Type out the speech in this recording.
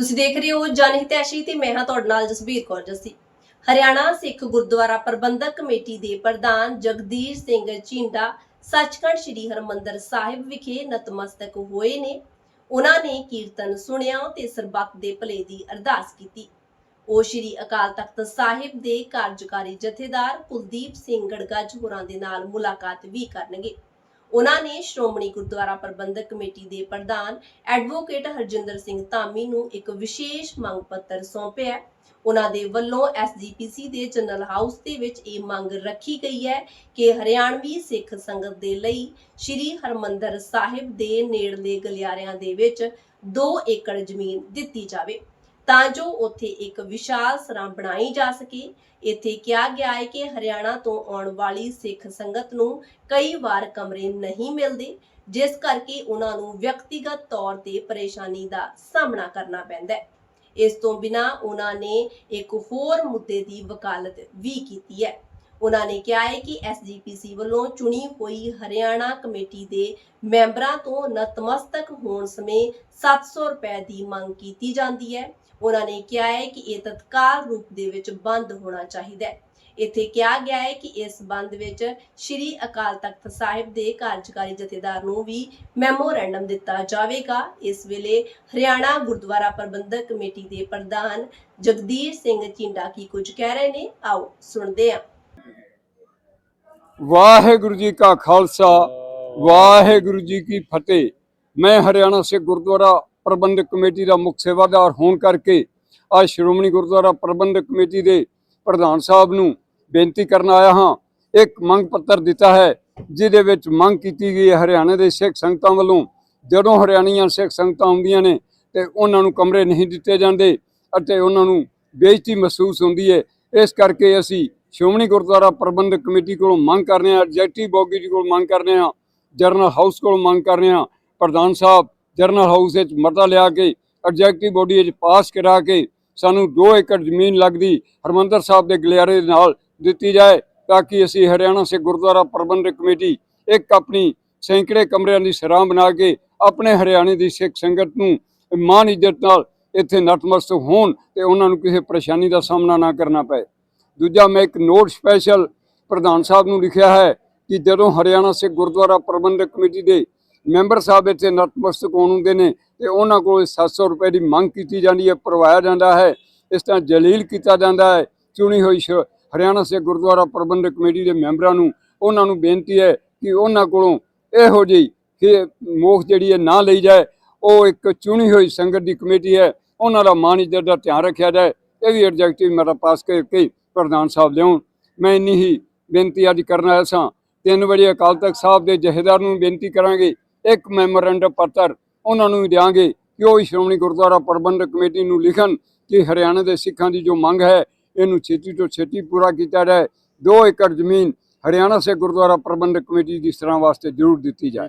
ਤੁਸੀਂ ਦੇਖ ਰਹੇ ਹੋ ਜਨ ਹਿਤੈਸ਼ੀ ਤੇ ਮੈਂ ਹਾਂ ਤੁਹਾਡੇ ਨਾਲ ਜਸਬੀਰ ਕੌਰ ਜੱਸੀ। ਹਰਿਆਣਾ ਸਿੱਖ ਗੁਰਦੁਆਰਾ ਪ੍ਰਬੰਧਕ ਕਮੇਟੀ ਦੇ ਪ੍ਰਧਾਨ ਜਗਦੀਸ਼ ਸਿੰਘ ਚਿੰਡਾ ਸੱਚਖੰਡ ਸ੍ਰੀ ਹਰਮੰਦਰ ਸਾਹਿਬ ਵਿਖੇ ਨਤਮਸਤਕ ਹੋਏ ਨੇ। ਉਹਨਾਂ ਨੇ ਕੀਰਤਨ ਸੁਣਿਆ ਤੇ ਸਰਬੱਤ ਦੇ ਭਲੇ ਦੀ ਅਰਦਾਸ ਕੀਤੀ। ਉਹ ਸ੍ਰੀ ਅਕਾਲ ਤਖਤ ਸਾਹਿਬ ਦੇ ਕਾਰਜਕਾਰੀ ਜਥੇਦਾਰ ਕੁਲਦੀਪ ਸਿੰਘ ਗੜਗੱਜ ਹੋਰਾਂ ਦੇ ਨਾਲ ਮੁਲਾਕਾਤ ਵੀ ਕਰਨਗੇ। ਉਹਨਾਂ ਨੇ ਸ਼੍ਰੋਮਣੀ ਗੁਰਦੁਆਰਾ ਪ੍ਰਬੰਧਕ ਕਮੇਟੀ ਦੇ ਪ੍ਰਧਾਨ ਐਡਵੋਕੇਟ ਹਰਜਿੰਦਰ ਸਿੰਘ ਧਾਮੀ ਨੂੰ ਇੱਕ ਵਿਸ਼ੇਸ਼ ਮੰਗ ਪੱਤਰ ਸੌਂਪਿਆ ਉਹਨਾਂ ਦੇ ਵੱਲੋਂ ਐਸਜੀਪੀਸੀ ਦੇ ਜਨਰਲ ਹਾਊਸ ਦੇ ਵਿੱਚ ਇਹ ਮੰਗ ਰੱਖੀ ਗਈ ਹੈ ਕਿ ਹਰਿਆਣਵੀ ਸਿੱਖ ਸੰਗਤ ਦੇ ਲਈ ਸ੍ਰੀ ਹਰਮੰਦਰ ਸਾਹਿਬ ਦੇ ਨੇੜਲੇ ਗਲਿਆਰਿਆਂ ਦੇ ਵਿੱਚ 2 ਏਕੜ ਜ਼ਮੀਨ ਦਿੱਤੀ ਜਾਵੇ। ਤਾਂ ਜੋ ਉੱਥੇ ਇੱਕ ਵਿਸ਼ਾਲ ਸਰਾਂ ਬਣਾਈ ਜਾ ਸਕੇ। ਇੱਥੇ ਕਿਹਾ ਗਿਆ ਹੈ ਕਿ ਹਰਿਆਣਾ ਤੋਂ ਆਉਣ ਵਾਲੀ ਸਿੱਖ ਸੰਗਤ ਨੂੰ ਕਈ ਵਾਰ ਕਮਰੇ ਨਹੀਂ ਮਿਲਦੇ, ਜਿਸ ਕਰਕੇ ਉਹਨਾਂ ਨੂੰ ਵਿਅਕਤੀਗਤ ਤੌਰ ਤੇ ਪਰੇਸ਼ਾਨੀ ਦਾ ਸਾਹਮਣਾ ਕਰਨਾ ਪੈਂਦਾ ਹੈ। ਇਸ ਤੋਂ ਬਿਨਾ ਉਹਨਾਂ ਨੇ ਇੱਕ ਹੋਰ ਮੁੱਦੇ ਦੀ ਵਕਾਲਤ ਵੀ ਕੀਤੀ ਹੈ। ਉਹਨਾਂ ਨੇ ਕਿਹਾ ਹੈ ਕਿ ਐਸਜੀਪੀਸੀ ਵੱਲੋਂ ਚੁਣੀ ਹੋਈ ਹਰਿਆਣਾ ਕਮੇਟੀ ਦੇ ਮੈਂਬਰਾਂ ਤੋਂ ਨਤਮਸਤਕ ਹੋਣ ਸਮੇਂ 700 ਰੁਪਏ ਦੀ ਮੰਗ ਕੀਤੀ ਜਾਂਦੀ ਹੈ। ਉਹਨਾਂ ਨੇ ਕਿਹਾ ਹੈ ਕਿ ਇਹ ਤਤਕਾਲ ਰੂਪ ਦੇ ਵਿੱਚ ਬੰਦ ਹੋਣਾ ਚਾਹੀਦਾ ਹੈ। ਇੱਥੇ ਕਿਹਾ ਗਿਆ ਹੈ ਕਿ ਇਸ ਸੰਬੰਧ ਵਿੱਚ ਸ੍ਰੀ ਅਕਾਲ ਤਖਤ ਸਾਹਿਬ ਦੇ ਕਾਰਜਕਾਰੀ ਜਥੇਦਾਰ ਨੂੰ ਵੀ ਮੈਮੋਰੈਂਡਮ ਦਿੱਤਾ ਜਾਵੇਗਾ। ਇਸ ਵੇਲੇ ਹਰਿਆਣਾ ਗੁਰਦੁਆਰਾ ਪ੍ਰਬੰਧਕ ਕਮੇਟੀ ਦੇ ਪ੍ਰਧਾਨ ਜਗਦੀਸ਼ ਸਿੰਘ ਚਿੰਡਾ ਕੀ ਕੁਝ ਕਹਿ ਰਹੇ ਨੇ, ਆਓ ਸੁਣਦੇ ਹਾਂ। ਵਾਹਿਗੁਰੂ ਜੀ ਕਾ ਖਾਲਸਾ ਵਾਹਿਗੁਰੂ ਜੀ ਕੀ ਫਤਿਹ। ਮੈਂ ਹਰਿਆਣਾ ਸਿੱਖ ਗੁਰਦੁਆਰਾ ਪ੍ਰਬੰਧਕ ਕਮੇਟੀ ਦਾ ਮੁੱਖ ਸੇਵਾਦਾਰ ਹੋਣ ਕਰਕੇ ਅੱਜ ਸ਼੍ਰੋਮਣੀ ਗੁਰਦੁਆਰਾ ਪ੍ਰਬੰਧਕ ਕਮੇਟੀ ਦੇ ਪ੍ਰਧਾਨ ਸਾਹਿਬ ਨੂੰ ਬੇਨਤੀ ਕਰਨ ਆਇਆ ਹਾਂ। ਇੱਕ ਮੰਗ ਪੱਤਰ ਦਿੱਤਾ ਹੈ ਜਿਹਦੇ ਵਿੱਚ ਮੰਗ ਕੀਤੀ ਗਈ ਹੈ ਹਰਿਆਣਾ ਦੇ ਸਿੱਖ ਸੰਗਤਾਂ ਵੱਲੋਂ। ਜਦੋਂ ਹਰਿਆਣੀਆਂ ਸਿੱਖ ਸੰਗਤਾਂ ਆਉਂਦੀਆਂ ਨੇ ਤੇ ਉਹਨਾਂ ਨੂੰ ਕਮਰੇ ਨਹੀਂ ਦਿੱਤੇ ਜਾਂਦੇ ਅਤੇ ਉਹਨਾਂ ਨੂੰ ਬੇਇੱਜ਼ਤੀ ਮਹਿਸੂਸ ਹੁੰਦੀ ਹੈ ਇਸ ਕਰਕੇ ਅਸੀਂ ਸ਼੍ਰੋਮਣੀ ਗੁਰਦੁਆਰਾ ਪ੍ਰਬੰਧਕ ਕਮੇਟੀ ਕੋਲੋਂ ਮੰਗ ਕਰ ਰਹੇ ਹਾਂ ਐਗਜ਼ੈਕਟਿਵ ਬੋਗੀ ਜੀ ਕੋਲ ਮੰਗ ਕਰ ਰਹੇ ਹਾਂ, ਜਰਨਲ ਹਾਊਸ ਕੋਲ ਮੰਗ ਕਰ ਰਹੇ ਹਾਂ, ਪ੍ਰਧਾਨ ਸਾਹਿਬ, ਜਰਨਲ ਹਾਊਸ ਵਿੱਚ ਮਤਾ ਲਿਆ ਕੇ, ਐਗਜ਼ੈਕਟਿਵ ਬੋਡੀ ਵਿੱਚ ਪਾਸ ਕਰਾ ਕੇ ਸਾਨੂੰ 2 ਏਕੜ ਜ਼ਮੀਨ ਲੱਗਦੀ ਹਰਮੰਦਰ ਸਾਹਿਬ ਦੇ ਗਲਿਆਰੇ ਦੇ ਨਾਲ ਦਿੱਤੀ ਜਾਏ ਤਾਂ ਕਿ ਅਸੀਂ ਹਰਿਆਣਾ ਸੇ ਗੁਰਦੁਆਰਾ ਪ੍ਰਬੰਧਕ ਕਮੇਟੀ ਇੱਕ ਆਪਣੀ ਸੈਂਕੜੇ ਕਮਰਿਆਂ ਦੀ ਸਰਾਂ ਬਣਾ ਕੇ ਆਪਣੇ ਹਰਿਆਣੇ ਦੀ ਸਿੱਖ ਸੰਗਤ ਨੂੰ ਮਾਨ ਇੱਜ਼ਤ ਨਾਲ ਇੱਥੇ ਨਤਮਸਤਕ ਹੋਣ ਤੇ ਉਹਨਾਂ ਨੂੰ ਕਿਸੇ ਪਰੇਸ਼ਾਨੀ ਦਾ ਸਾਹਮਣਾ ਨਾ ਕਰਨਾ ਪਏ। ਦੂਜਾ ਮੈਂ ਇੱਕ ਨੋਟ ਸਪੈਸ਼ਲ ਪ੍ਰਧਾਨ ਸਾਹਿਬ ਨੂੰ ਲਿਖਿਆ ਹੈ ਕਿ ਜਦੋਂ ਹਰਿਆਣਾ ਸਿੱਖ ਗੁਰਦੁਆਰਾ ਪ੍ਰਬੰਧਕ ਕਮੇਟੀ ਦੇ ਮੈਂਬਰ ਸਾਹਿਬ ਇੱਥੇ ਨਤਮਸਤਕ ਹੋਣ ਹੁੰਦੇ ਨੇ ਤੇ ਉਹਨਾਂ ਕੋਲ 700 ਰੁਪਏ ਦੀ ਮੰਗ ਕੀਤੀ ਜਾਂਦੀ ਹੈ ਭਰਵਾਇਆ ਜਾਂਦਾ ਹੈ। ਇਸ ਤਰ੍ਹਾਂ ਜਲੀਲ ਕੀਤਾ ਜਾਂਦਾ ਹੈ, ਚੁਣੀ ਹੋਈ ਸ਼- ਹਰਿਆਣਾ ਸਿੱਖ ਗੁਰਦੁਆਰਾ ਪ੍ਰਬੰਧਕ ਕਮੇਟੀ ਦੇ ਮੈਂਬਰਾਂ ਨੂੰ। ਉਹਨਾਂ ਨੂੰ ਬੇਨਤੀ ਹੈ ਕਿ ਉਹਨਾਂ ਕੋਲੋਂ ਇਹੋ ਜਿਹੀ ਕਿ ਮੋਖ ਜਿਹੜੀ ਹੈ ਨਾ ਲਈ ਜਾਏ। ਉਹ ਇੱਕ ਚੁਣੀ ਹੋਈ ਸੰਗਤ ਦੀ ਕਮੇਟੀ ਹੈ। ਉਹਨਾਂ ਦਾ ਮਾਨ ਇੱਜ਼ਤ ਦਾ ਧਿਆਨ ਰੱਖਿਆ ਜਾਏ। ਇਹ ਵੀ ਐਡਜੈਕਟਿਵ ਮੇਰਾ ਪਾਸ ਕਰਕੇ ਪ੍ਰਧਾਨ ਸਾਹਿਬ ਲਿਆਉਣ। ਮੈਂ ਇੰਨੀ ਹੀ ਬੇਨਤੀ ਅੱਜ ਕਰਨ ਆਇਆ ਸਾਂ। ਤਿੰਨ ਵਜੇ ਅਕਾਲ ਤਖਤ ਸਾਹਿਬ ਦੇ ਜਥੇਦਾਰ ਨੂੰ ਬੇਨਤੀ ਕਰਾਂਗੇ। ਇੱਕ ਮੈਮੋਰੈਂਡਮ ਪੱਤਰ ਉਹਨਾਂ ਨੂੰ ਵੀ ਦਿਆਂਗੇ ਕਿ ਉਹ ਵੀ ਸ਼੍ਰੋਮਣੀ ਗੁਰਦੁਆਰਾ ਪ੍ਰਬੰਧਕ ਕਮੇਟੀ ਨੂੰ ਲਿਖਣ ਕਿ ਹਰਿਆਣਾ ਦੇ ਸਿੱਖਾਂ ਦੀ ਜੋ ਮੰਗ ਹੈ, ਇਹਨੂੰ ਛੇਤੀ ਤੋਂ ਛੇਤੀ ਪੂਰਾ ਕੀਤਾ ਜਾਏ। 2 ਏਕੜ ਜ਼ਮੀਨ ਹਰਿਆਣਾ ਸੇ ਗੁਰਦੁਆਰਾ ਪ੍ਰਬੰਧਕ ਕਮੇਟੀ ਦੀ ਸਰਾਂ ਵਾਸਤੇ ਜ਼ਰੂਰ ਦਿੱਤੀ ਜਾਏ।